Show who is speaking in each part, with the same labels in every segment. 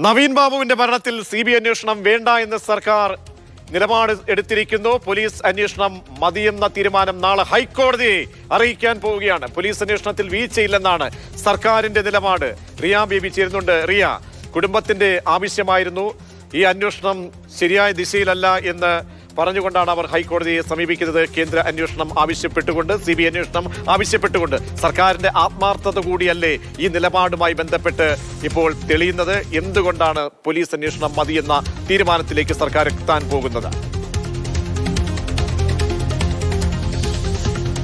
Speaker 1: നവീൻ ബാബുവിന്റെ മരണത്തിൽ C B അന്വേഷണം വേണ്ട എന്ന് സർക്കാർ നിലപാട് എടുത്തിരിക്കുന്നു. പോലീസ് അന്വേഷണം മതിയെന്ന തീരുമാനം നാളെ ഹൈക്കോടതിയെ അറിയിക്കാൻ പോവുകയാണ്. പോലീസ് അന്വേഷണത്തിൽ വീഴ്ചയില്ലെന്നാണ് സർക്കാരിന്റെ നിലപാട്. റിയ ബേബി ചേരുന്നുണ്ട്. റിയ കുടുംബത്തിന്റെ ആവശ്യമായിരുന്നു. ഈ അന്വേഷണം ശരിയായ ദിശയിലല്ല എന്ന് പറഞ്ഞുകൊണ്ടാണ് അവർ ഹൈക്കോടതിയെ സമീപിക്കുന്നത്. കേന്ദ്ര അന്വേഷണം ആവശ്യപ്പെട്ടുകൊണ്ട് സി ബി അന്വേഷണം ആവശ്യപ്പെട്ടുകൊണ്ട്. സർക്കാരിന്റെ ആത്മാർത്ഥത കൂടിയല്ലേ ഈ നിലപാടുമായി ബന്ധപ്പെട്ട് ഇപ്പോൾ തെളിയുന്നത്? എന്തുകൊണ്ടാണ് പോലീസ് അന്വേഷണം മതിയെന്ന തീരുമാനത്തിലേക്ക് സർക്കാർ എത്താൻ പോകുന്നത്?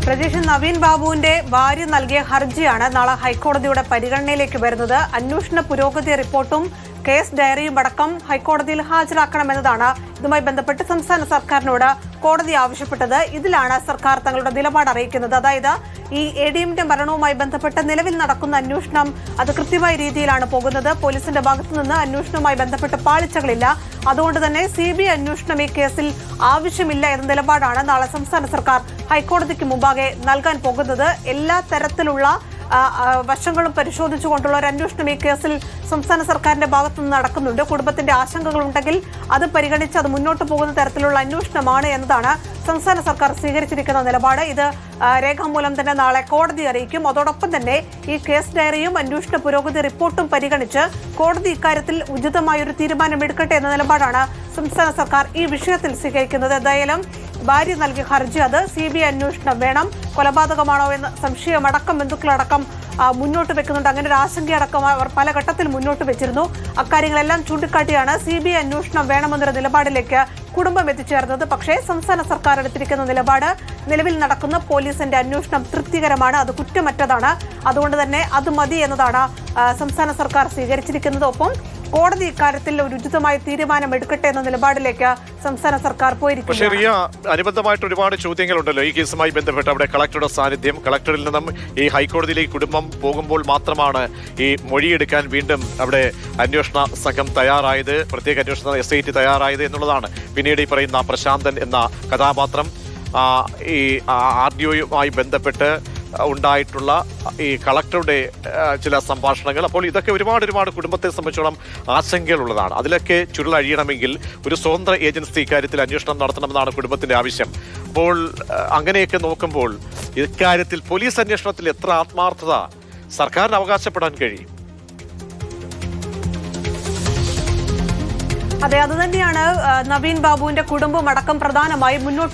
Speaker 2: പ്രതീക്ഷ നവീൻ ബാബുവിന്റെ ഭാര്യ നൽകിയ ഹർജിയാണ് നാളെ ഹൈക്കോടതിയുടെ പരിഗണനയിലേക്ക് വരുന്നത്. അന്വേഷണ പുരോഗതി റിപ്പോർട്ടും കേസ് ഡയറിയും അടക്കം ഹൈക്കോടതിയിൽ ഹാജരാക്കണമെന്നതാണ് ഇതുമായി ബന്ധപ്പെട്ട് സംസ്ഥാന സർക്കാരിനോട് കോടതി ആവശ്യപ്പെട്ടത്. ഇതിലാണ് സർക്കാർ തങ്ങളുടെ നിലപാട് അറിയിക്കുന്നത്. അതായത് ഈ എ ഡി എമ്മിന്റെ മരണവുമായി ബന്ധപ്പെട്ട് നിലവിൽ നടക്കുന്ന അന്വേഷണം അത് കൃത്യമായ രീതിയിലാണ് പോകുന്നത്. പോലീസിന്റെ ഭാഗത്തു നിന്ന് അന്വേഷണവുമായി ബന്ധപ്പെട്ട് പാളിച്ചകളില്ല. അതുകൊണ്ട് തന്നെ സി ബി ഐ അന്വേഷണം ഈ കേസിൽ ആവശ്യമില്ല എന്ന നിലപാടാണ് നാളെ സംസ്ഥാന സർക്കാർ ഹൈക്കോടതിക്ക് മുമ്പാകെ നൽകാൻ പോകുന്നത്. എല്ലാ തരത്തിലുള്ള വശങ്ങളും പരിശോധിച്ചുകൊണ്ടുള്ള ഒരു അന്വേഷണം ഈ കേസിൽ സംസ്ഥാന സർക്കാരിന്റെ ഭാഗത്തുനിന്ന് നടക്കുന്നുണ്ട്. കുടുംബത്തിന്റെ ആശങ്കകൾ ഉണ്ടെങ്കിൽ അത് പരിഗണിച്ച് അത് മുന്നോട്ട് പോകുന്ന തരത്തിലുള്ള അന്വേഷണമാണ് എന്നതാണ് സംസ്ഥാന സർക്കാർ സ്വീകരിച്ചിരിക്കുന്ന നിലപാട്. ഇത് രേഖാമൂലം തന്നെ നാളെ കോടതി അറിയിക്കും. അതോടൊപ്പം തന്നെ ഈ കേസ് ഡയറിയും അന്വേഷണ പുരോഗതി റിപ്പോർട്ടും പരിഗണിച്ച് കോടതി ഇക്കാര്യത്തിൽ ഉചിതമായ ഒരു തീരുമാനമെടുക്കട്ടെ എന്ന നിലപാടാണ് സംസ്ഥാന സർക്കാർ ഈ വിഷയത്തിൽ സ്വീകരിക്കുന്നത്. എന്തായാലും ഭാര്യ നൽകിയ ഹർജി അത് സി ബി ഐ അന്വേഷണം വേണം. കൊലപാതകമാണോ എന്ന സംശയമടക്കം ബന്ധുക്കളടക്കം മുന്നോട്ട് വെക്കുന്നുണ്ട്. അങ്ങനെ ഒരു ആശങ്കയടക്കം അവർ പല ഘട്ടത്തിൽ മുന്നോട്ട് വെച്ചിരുന്നു. അക്കാര്യങ്ങളെല്ലാം ചൂണ്ടിക്കാട്ടിയാണ് സി ബി ഐ അന്വേഷണം വേണമെന്നൊരു നിലപാടിലേക്ക് കുടുംബം എത്തിച്ചേർന്നത്. പക്ഷേ സംസ്ഥാന സർക്കാർ എടുത്തിരിക്കുന്ന നിലപാട് നിലവിൽ നടക്കുന്ന പോലീസിന്റെ അന്വേഷണം തൃപ്തികരമാണ്. അത് കുറ്റമറ്റതാണ്. അതുകൊണ്ട് തന്നെ അത് മതി എന്നതാണ് സംസ്ഥാന സർക്കാർ സ്വീകരിച്ചിരിക്കുന്നത്. ഒപ്പം കോടതി ഇക്കാര്യത്തിൽ ഒരു ഉചിതമായ തീരുമാനം എടുക്കട്ടെ എന്ന നിലപാടിലേക്ക് സംസ്ഥാന സർക്കാർ
Speaker 1: പക്ഷേ
Speaker 2: പോയിരിക്കുന്നു
Speaker 1: റിയ അനുബന്ധമായിട്ട് ഒരുപാട് ചോദ്യങ്ങളുണ്ടല്ലോ ഈ കേസുമായി ബന്ധപ്പെട്ട് അവിടെ കളക്ടറുടെ സാന്നിധ്യം. കളക്ടറിൽ നിന്നും ഈ ഹൈക്കോടതിയിലേക്ക് കുടുംബം പോകുമ്പോൾ മാത്രമാണ് ഈ മൊഴിയെടുക്കാൻ വീണ്ടും അവിടെ അന്വേഷണ സംഘം തയ്യാറായത്. പ്രത്യേക അന്വേഷണ എസ് ഐ ടി തയ്യാറായത് എന്നുള്ളതാണ് പിന്നീട് ഈ പറയുന്ന പ്രശാന്തൻ എന്ന കഥാപാത്രം. ഈ ആർ ഡി ഒയുമായി ബന്ധപ്പെട്ട് ഉണ്ടായിട്ടുള്ള ഈ കളക്ടറുടെ ചില സംഭാഷണങ്ങൾ. അപ്പോൾ ഇതൊക്കെ ഒരുപാട് ഒരുപാട് കുടുംബത്തെ സംബന്ധിച്ചോളം ആശങ്കകളുള്ളതാണ്. അതിലൊക്കെ ചുരുളഴിയണമെങ്കിൽ ഒരു സ്വതന്ത്ര ഏജൻസി ഇക്കാര്യത്തിൽ അന്വേഷണം നടത്തണമെന്നാണ് കുടുംബത്തിന്റെ ആവശ്യം. അപ്പോൾ അങ്ങനെയൊക്കെ നോക്കുമ്പോൾ ഇക്കാര്യത്തിൽ പോലീസ് അന്വേഷണത്തിൽ എത്ര ആത്മാർത്ഥത സർക്കാരിന് അവകാശപ്പെടാൻ കഴിയും?
Speaker 2: അതെ അത് തന്നെയാണ് നവീൻ ബാബുവിന്റെ കുടുംബം അടക്കം പ്രധാനമായും മുന്നോട്ട്